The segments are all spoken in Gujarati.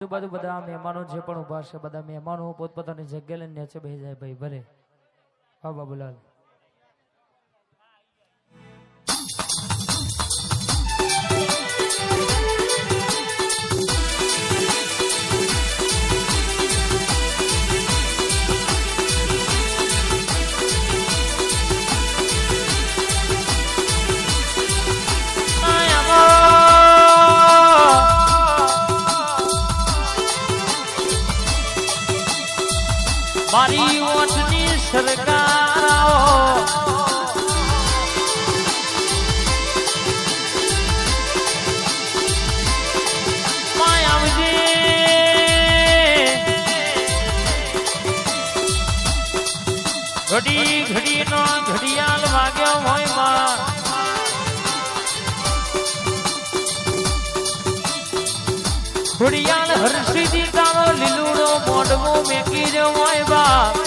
આજુબાજુ બધા મહેમાનો જે પણ ઊભા છે, બધા મહેમાનો પોતપોતાની જગ્યા લઈને નીચે બેસી જાય, ભાઈ ભલે. હા, બાબુલાલ. મારી ઓઠની સરકાર. ઘડી ઘડી નો ઘડિયાળ વાગ્યો હોયમાં ઘડિયાળ હર્ષિદી તારો લીલુડો મોઢમો મેકી જવાય બાપ.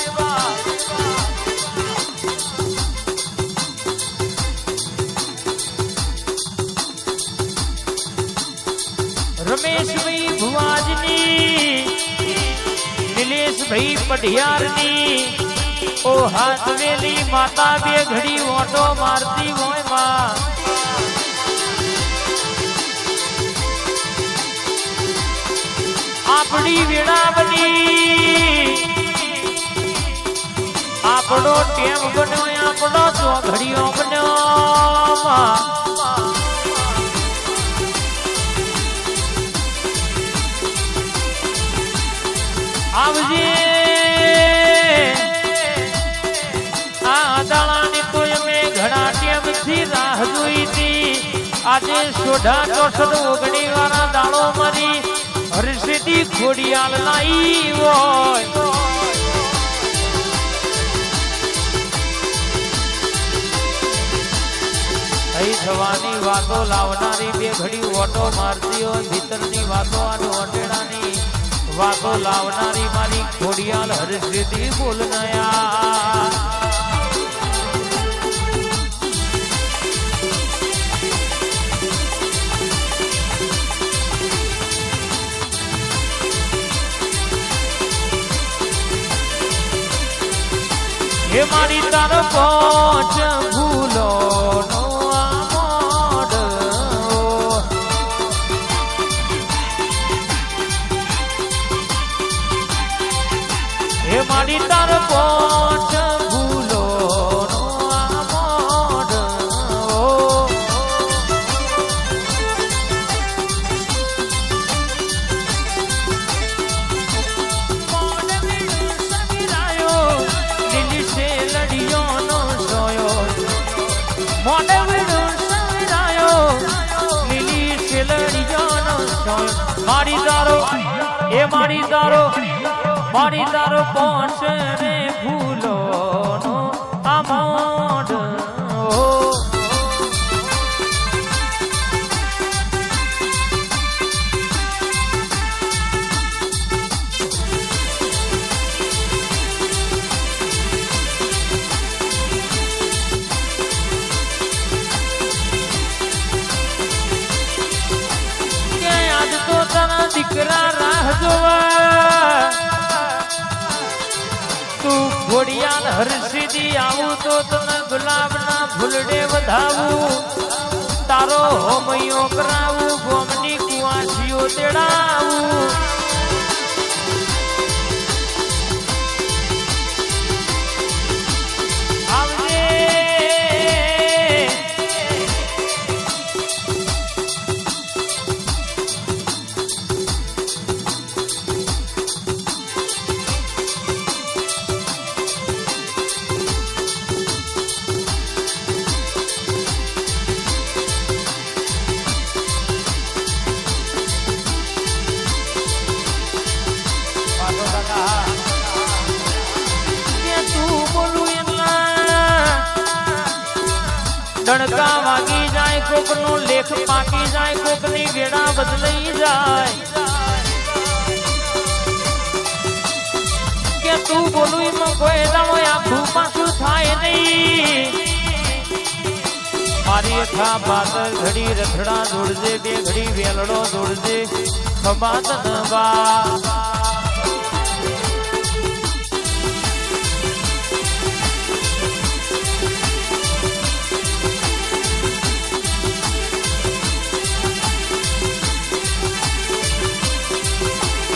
રમેશભાઈ ભુવાજની, નિલેશભાઈ પઢિયારની, ઓ હાથ વેલી માતા બે ઘડી ઓટો મારતી હોયમાં આપણી વેળાવની આપણો ટેમ બન્યો, આપણો ચોઘડીઓ બન્યો. આવજે. આ દાળાની તો અમે ઘણા ટેમથી રાહ જોઈતી આજે સોઢા ચોસઠ ઓગણી વાળા દાણો ખોડિયાલ લાઈ હોય. થવાની વાતો લાવનારી બે ઘડી ઓટો મારતી હોય, ભીતરની વાતો અને ઓટેડાની વાતો લાવનારી મારી ઘોડિયાળ હર્ષિદી બોલનયા. હે મારી તાર પોચ ભૂલો હે મારી તાર પહોંચ મોઢ વીણું સમીરાયો, લીલી શેલડીઓનો સોયો. મારી તારો એ મારી પહોંચ રે ભૂલો નો આ દીકરા રાહ જોવા. તું ઘોડિયાલ હરસીદી આવું તો તને ગુલાબના ફૂલડે વધાવું. તારો હોમયો કરાવું, ગોમની કુવાસીઓ તેડાવું. ડણકા વાગી જાય કોક નો લેખ પાકી જાય કોકની વેડા બદલાઈ જાય. કે તું બોલું એમાં કોઈ દાડો આખું પાછું થાય નહીં. મારી અથા પાતર ઘડી રથડા દોડજે, બે ઘડી વેલડો દોડજે ખમાતન બા